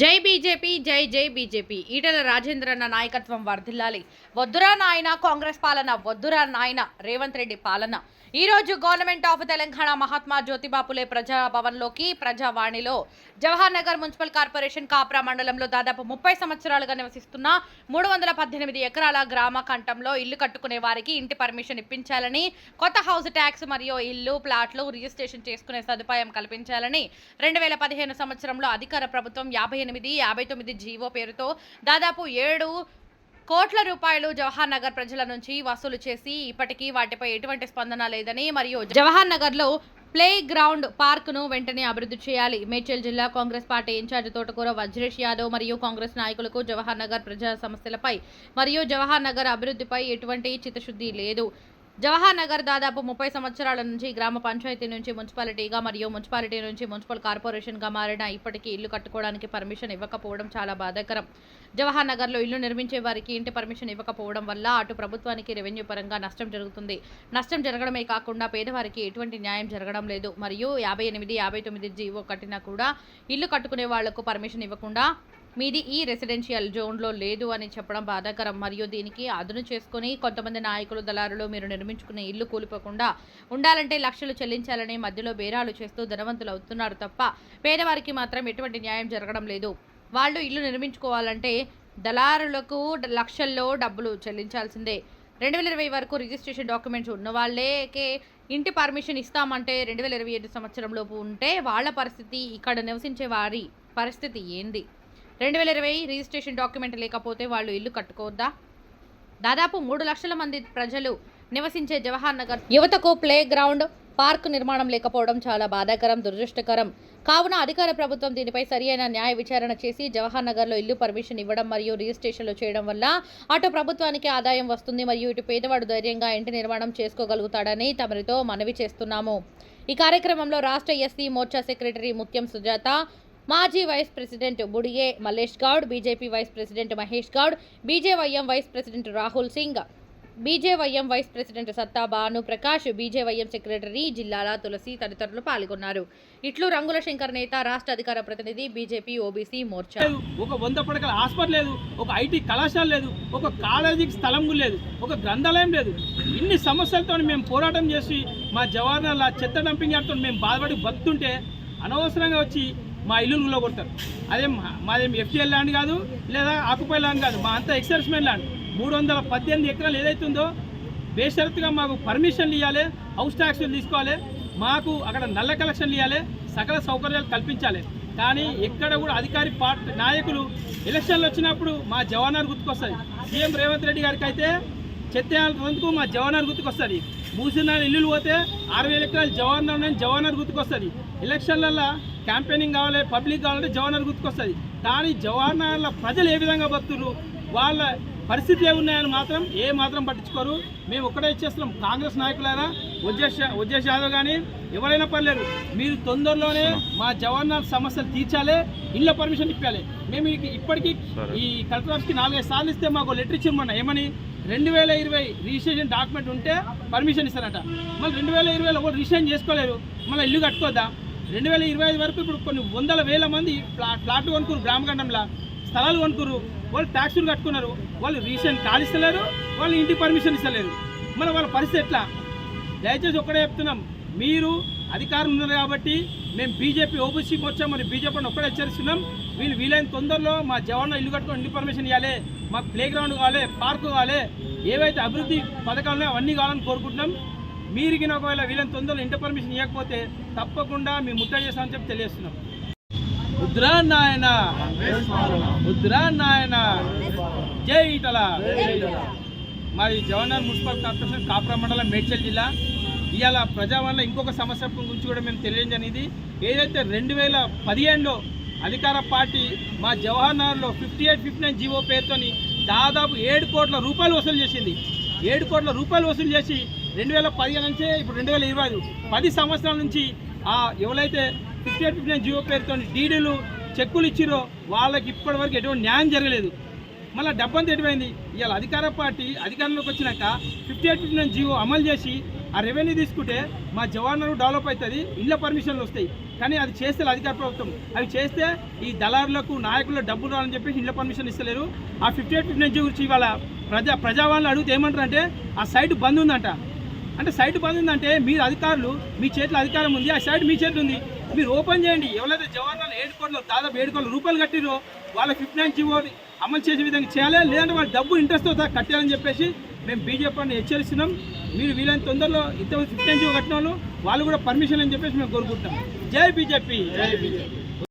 జై బీజేపీ జై జై బీజేపీ. ఈటల రాజేంద్రన్న నాయకత్వం వర్ధిల్లాలి. వద్దురా నాయన కాంగ్రెస్ పాలన వద్దురా నాయన రేవంత్ రెడ్డి పాలన. ఈరోజు గవర్నమెంట్ ఆఫ్ తెలంగాణ మహాత్మా జ్యోతిబాపులే ప్రజా భవన్లోకి ప్రజావాణిలో. జవహర్ నగర్ మున్సిపల్ కార్పొరేషన్ కాప్రా మండలంలో దాదాపు ముప్పై సంవత్సరాలుగా నివసిస్తున్న మూడు వందల పద్దెనిమిది ఎకరాల గ్రామ కంఠంలో ఇల్లు కట్టుకునే వారికి ఇంటి పర్మిషన్ ఇప్పించాలని కొత్త హౌస్ ట్యాక్స్ మరియు ఇల్లు ప్లాట్లు రిజిస్ట్రేషన్ చేసుకునే సదుపాయం కల్పించాలని రెండు వేల పదిహేను సంవత్సరంలో అధికార ప్రభుత్వం యాభై ఎనిమిది యాభై తొమ్మిది జీవో పేరుతో దాదాపు ఏడు కోట్ల రూపాయలు జవహర్ నగర్ ప్రజల నుంచి వసూలు చేసి ఇప్పటికీ వాటిపై ఎటువంటి స్పందన లేదని మరియు జవహర్ నగర్లో ప్లే గ్రౌండ్ పార్క్ను వెంటనే అభివృద్ధి చేయాలి. మేడ్చల్ జిల్లా కాంగ్రెస్ పార్టీ ఇన్ఛార్జ్ తోటకూర వజ్రేష్ యాదవ్ మరియు కాంగ్రెస్ నాయకులకు జవహర్ నగర్ ప్రజా సమస్యలపై మరియు జవహర్ నగర్ అభివృద్ధిపై ఎటువంటి చిత్తశుద్ధి లేదు. జవహర్ నగర్ దాదాపు ముప్పై సంవత్సరాల నుంచి గ్రామ పంచాయతీ నుంచి మున్సిపాలిటీగా మరియు మున్సిపాలిటీ నుంచి మున్సిపల్ కార్పొరేషన్గా మారిన ఇప్పటికీ ఇల్లు కట్టుకోవడానికి పర్మిషన్ ఇవ్వకపోవడం చాలా బాధాకరం. జవహర్ నగర్లో ఇల్లు నిర్మించే వారికి ఇంటి పర్మిషన్ ఇవ్వకపోవడం వల్ల అటు ప్రభుత్వానికి రెవెన్యూ పరంగా నష్టం జరుగుతుంది. నష్టం జరగడమే కాకుండా పేదవారికి ఎటువంటి న్యాయం జరగడం లేదు. మరియు యాభై ఎనిమిది యాభై తొమ్మిది జీవో కట్టినా కూడా ఇల్లు కట్టుకునే వాళ్ళకు పర్మిషన్ ఇవ్వకుండా మీది ఈ రెసిడెన్షియల్ జోన్లో లేదు అని చెప్పడం బాధాకరం. మరియు దీనికి అదును చేసుకుని కొంతమంది నాయకులు దళారులు మీరు నిర్మించుకునే ఇల్లు కూలిపోకుండా ఉండాలంటే లక్షలు చెల్లించాలని మధ్యలో బేరాలు చేస్తూ ధనవంతులు అవుతున్నారు తప్ప పేదవారికి మాత్రం ఎటువంటి న్యాయం జరగడం లేదు. వాళ్ళు ఇల్లు నిర్మించుకోవాలంటే దళారులకు లక్షల్లో డబ్బులు చెల్లించాల్సిందే. రెండు వేల ఇరవై వరకు రిజిస్ట్రేషన్ డాక్యుమెంట్స్ ఉన్న వాళ్ళకే ఇంటి పర్మిషన్ ఇస్తామంటే రెండు వేల ఇరవై ఏడు సంవత్సరంలోపు ఉంటే వాళ్ళ పరిస్థితి ఇక్కడ నివసించే వారి పరిస్థితి ఏంది? రెండు వేల ఇరవై రిజిస్ట్రేషన్ డాక్యుమెంట్ లేకపోతే వాళ్ళు ఇల్లు కట్టుకోవద్దా? దాదాపు మూడు లక్షల మంది ప్రజలు నివసించే జవహర్ నగర్ యువతకు ప్లే గ్రౌండ్ పార్క్ నిర్మాణం లేకపోవడం చాలా బాధాకరం దురదృష్టకరం. కావున అధికార ప్రభుత్వం దీనిపై సరియైన న్యాయ విచారణ చేసి జవహర్ నగర్లో ఇల్లు పర్మిషన్ ఇవ్వడం మరియు రిజిస్ట్రేషన్లు చేయడం వల్ల అటు ప్రభుత్వానికి ఆదాయం వస్తుంది మరియు ఇటు పేదవాడు ధైర్యంగా ఇంటి నిర్మాణం చేసుకోగలుగుతాడని తమరితో మనవి చేస్తున్నాము. ఈ కార్యక్రమంలో రాష్ట్ర ఎస్సీ మోర్చా సెక్రటరీ ముత్యం సుజాత మాజీ vice president Budiye Mallesh Goud BJP vice president Mahesh Goud BJYM vice president Rahul Singh BJYM vice president Satta Bhanu Prakash BJYM secretary జిల్లాల తులసి తదితరులు పాల్గొన్నారు. ఇట్లు రంగుల శంకర్ నేత రాష్ట్ర అధికార ప్రతినిధి బీజేపీ ఓబీసీ మోర్చా. ఒక వంద పడకల హాస్పిటల్ లేదు ఒక ఐటీ కళాశాల లేదు ఒక కాలేజీకి స్థలం లేదు ఒక గ్రంథాలయం లేదు. ఇన్ని సమస్యలతో మేము పోరాటం చేసి మా జవాన్ల చెత్త డంపింగ్ యార్డ్తో మేము బాధపడి బతుంటే అనవసరంగా వచ్చి మా ఇల్లులో కొడతారు అదే మా- మాదేం ఎఫ్టీఎల్ ల్యాండ్ కాదు లేదా ఆకుపై ల్యాండ్ కాదు మా అంతా ఎక్సర్స్మెంట్ ల్యాండ్. మూడు వందల పద్దెనిమిది ఎకరాలు ఏదైతుందో బేషరత్గా మాకు పర్మిషన్లు ఇవ్వాలి హౌస్ ట్యాక్స్లు తీసుకోవాలి మాకు అక్కడ నల్ల కలెక్షన్లు ఇవ్వాలి సకల సౌకర్యాలు కల్పించాలి. కానీ ఎక్కడ కూడా అధికారి పార్టీ నాయకులు ఎలక్షన్లు వచ్చినప్పుడు మా జవానార్ గుర్తుకొస్తుంది. సీఎం రేవంత్ రెడ్డి గారికి అయితే చెత్తకు మా జవానార్ గుర్తుకొస్తుంది. మూసిన ఇల్లులు పోతే ఆరు వేల ఎకరాలు జవానార్ ఉన్నాయని జవానార్ గుర్తుకొస్తుంది. ఎలక్షన్లలో క్యాంపెయినింగ్ కావాలి పబ్లిక్ కావాలంటే జవానార్ గుర్తుకొస్తుంది. కానీ జవానార్ల ప్రజలు ఏ విధంగా బతున్నారు వాళ్ళ పరిస్థితి ఏమున్నాయని మాత్రం ఏ మాత్రం పట్టించుకోరు. మేము ఒక్కడే ఇచ్చేస్తున్నాం కాంగ్రెస్ నాయకులైనా వజ్జేష్ వజ్జేష్ యాదవ్ కానీ ఎవరైనా పర్లేదు మీరు తొందరలోనే మా జవాన్ల సమస్యలు తీర్చాలి ఇళ్ళ పర్మిషన్ ఇప్పాలి. మేము ఇప్పటికీ ఈ కలెక్టర్ ఆఫీస్కి నాలుగైదు సార్లు ఇస్తే మాకు లెటర్ ఇచ్చిమ్మన్నా ఏమని? రెండు వేల ఇరవై రిజిస్ట్రేషన్ డాక్యుమెంట్ ఉంటే పర్మిషన్ ఇస్తారట. మళ్ళీ రెండు వేల ఇరవైలో కూడా రిజిస్ట్రేషన్ చేసుకోలేరు. మళ్ళీ ఇల్లు కట్టుకోద్దా? రెండు వేల ఇరవై ఐదు వరకు ఇప్పుడు కొన్ని వందల వేల మంది ప్లా ప్లాట్లు కొనుక్కురు గ్రామగండంలో స్థలాలు కొనుక్కురు వాళ్ళు ట్యాక్సులు కట్టుకున్నారు. వాళ్ళు రీసెంట్ కాలిస్తలేరు. వాళ్ళు ఇంటి పర్మిషన్ ఇస్తలేరు. మరి వాళ్ళ పరిస్థితి ఎట్లా? దయచేసి ఒక్కడే చెప్తున్నాం. మీరు అధికారం ఉన్నారు కాబట్టి మేము బీజేపీ ఓబీసీకి వచ్చాం మరి బీజేపీని ఒక్కడే హెచ్చరిస్తున్నాం. వీళ్ళు వీలైన తొందరలో మా జవాన్లు ఇల్లు కట్టుకొని ఇంటి పర్మిషన్ ఇవ్వాలి మాకు ప్లే గ్రౌండ్ కావాలి పార్కు కావాలి ఏవైతే అభివృద్ధి పథకాలు అవన్నీ కావాలని కోరుకుంటున్నాం. మీరు గిన ఒకవేళ వీళ్ళని తొందరలో ఇంటి పర్మిషన్ ఇవ్వకపోతే తప్పకుండా మేము ముట్టడి చేస్తామని చెప్పి తెలియజేస్తున్నాం. ముద్రా నాయన ముద్రా నాయన జై ఈటల మాది జవహర్లాల్ మున్సిపల్ కార్పొరేషన్ కాపురా మండలం మేడ్చల్ జిల్లా. ఇవాళ ప్రజావరణ ఇంకొక సమస్య గురించి కూడా మేము తెలియజేయనిది ఏదైతే రెండు వేల పదిహేనులో అధికార పార్టీ మా జవహర్ నగర్లో fifty eight fifty nine GO పేరుతోని దాదాపు ఏడు కోట్ల రూపాయలు వసూలు చేసింది. ఏడు కోట్ల రూపాయలు వసూలు చేసి రెండు వేల పదిహేను నుంచి ఇప్పుడు రెండు వేల ఇరవై ఐదు పది సంవత్సరాల నుంచి ఆ ఎవరైతే fifty eight fifty nine GO పేరుతో డీడీలు చెక్కులు ఇచ్చిరో వాళ్ళకి ఇప్పటివరకు ఎటువంటి న్యాయం జరగలేదు. మళ్ళీ డబ్బంతా ఎటువైంది? ఇవాళ అధికార పార్టీ అధికారంలోకి వచ్చినాక fifty eight fifty nine GO అమలు చేసి ఆ రెవెన్యూ తీసుకుంటే మా జవాన్లు డెవలప్ అవుతుంది ఇళ్ళ పర్మిషన్లు వస్తాయి. కానీ అది చేస్తే అధికార ప్రభుత్వం. అవి చేస్తే ఈ దళారులకు నాయకులకు డబ్బులు రావాలని చెప్పేసి ఇళ్ళ పర్మిషన్ ఇస్తలేరు. ఆ ఫిఫ్టీ ఎయిట్ ఫిఫ్టీ నైన్ గురించి ఇవాళ ప్రజా ప్రజావాళ్ళు అడిగితే ఏమంటారంటే ఆ సైట్ బంద్ ఉందంట. అంటే సైట్ బంద్ ఉందంటే మీరు అధికారులు మీ చేతిలో అధికారం ఉంది ఆ సైట్ మీ చేతిలో ఉంది. మీరు ఓపెన్ చేయండి. ఎవరైతే జవాన్లు ఏడు కోట్లు దాదాపు ఏడు కోట్ల రూపాయలు కట్టిరో వాళ్ళ ఫిఫ్టీ నైన్ జీవో అమలు చేసే విధంగా చేయాలి? లేదంటే వాళ్ళ డబ్బు ఇంట్రెస్ట్ కట్టాలని చెప్పేసి మేము బీజేపీని హెచ్చరిస్తున్నాం. మీరు వీలైన తొందరలో ఇంతమంది ఫిఫ్టీ నైన్ జీవో కట్టిన వాళ్ళు వాళ్ళు కూడా పర్మిషన్ అని చెప్పేసి మేము కోరుకుంటాం జై బీజేపీ జై బీజేపీ